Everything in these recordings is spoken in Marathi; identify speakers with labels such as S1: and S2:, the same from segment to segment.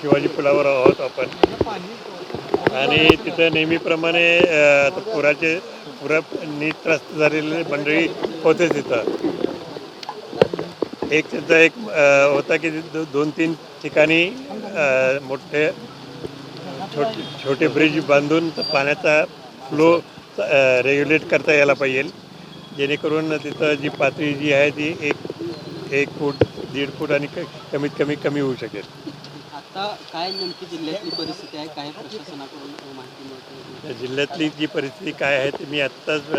S1: शिवाजी पुलावर आहोत आपण. आणि तिथं नेहमीप्रमाणे पुराचे पुरा नीट त्रस्त झालेली मंडळी होते तिथं. एक तिथं एक होता की दोन तीन ठिकाणी मोठे छोटे छोटे ब्रिज बांधून पाण्याचा फ्लो रेग्युलेट करता यायला पाहिजे. जेणेकरून तिथं जी पातळी जी आहे ती एक एक फूट दीड फूट आणि कमीत कमी कमी होऊ शकेल.
S2: आता काय नेमकी जिल्ह्यातली परिस्थिती आहे? काय प्रशासनाकडून माहिती मिळते?
S1: जिल्ह्यातली जी परिस्थिती काय आहे ती मी आत्ताच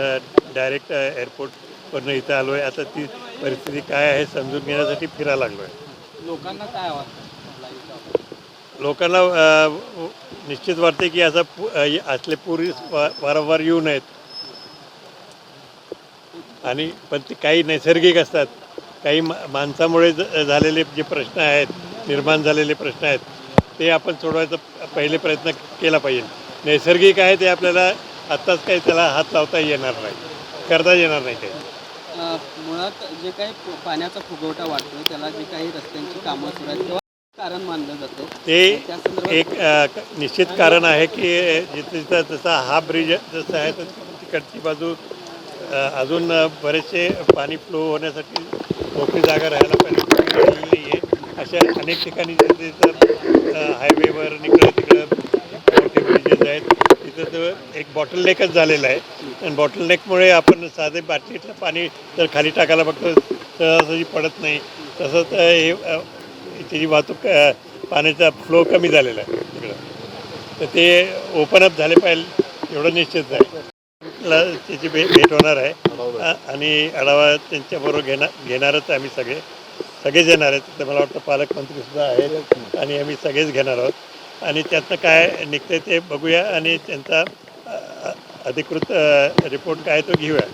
S1: डायरेक्ट एअरपोर्टवरनं इथं आलो आहे आता ती परिस्थिती काय आहे समजून घेण्यासाठी फिरायला लागलो आहे
S2: लोकांना काय वाटतं?
S1: लोकांना निश्चित वाटते की असा पू असले पूर वारंवार येऊ नयेत. आणि पण ते काही नैसर्गिक असतात. काही माणसामुळे झालेले जे प्रश्न आहेत निर्माण झालेले प्रश्न आहेत ते आपण सोडवायचा पहिले प्रयत्न केला पाहिजे. नैसर्गिक आहे ते आपल्याला आत्ताच काही त्याला हात लावता येणार नाही करता येणार नाही काही.
S2: मुळात जे काही पाण्याचा फुगवटा वाढतोय त्याला जे काही रस्त्यांची कामं सुरू आहेत कारण मानलं जातं.
S1: ते एक निश्चित कारण आहे की जिथे जिथं जसा हा ब्रिज जसा आहे तर तिकडची बाजू अजून बरेचसे पाणी फ्लो होण्यासाठी मोकळी जागा राहायला पाहिजे. अशा अनेक ठिकाणी जिथे तर हायवेवर इकडं तिकडं मोठे ब्रिजेस आहेत. तिथं तर एक बॉटल नेकच झालेलं आहे. आणि बॉटल नेकमुळे आपण साधे बाटलीतलं पाणी जर खाली टाकायला बघतो सहजासहजी पडत नाही. तसंच हे त्याची वाहतूक पाण्याचा फ्लो कमी झालेला आहे. तिकडं. तर ते ओपन अप झाले पाहिजे एवढं निश्चित आहे ला त्याची भेट भेट होणार आहे. आणि आढावा त्यांच्याबरोबर घेणार घेणारच आहे आम्ही सगळे. सगळेच येणार आहेत. तर मला वाटतं पालकमंत्रीसुद्धा आहेत आणि आम्ही सगळेच घेणार आहोत. आणि त्यातनं काय निघतंय ते बघूया आणि त्यांचा अधिकृत रिपोर्ट काय तो घेऊया.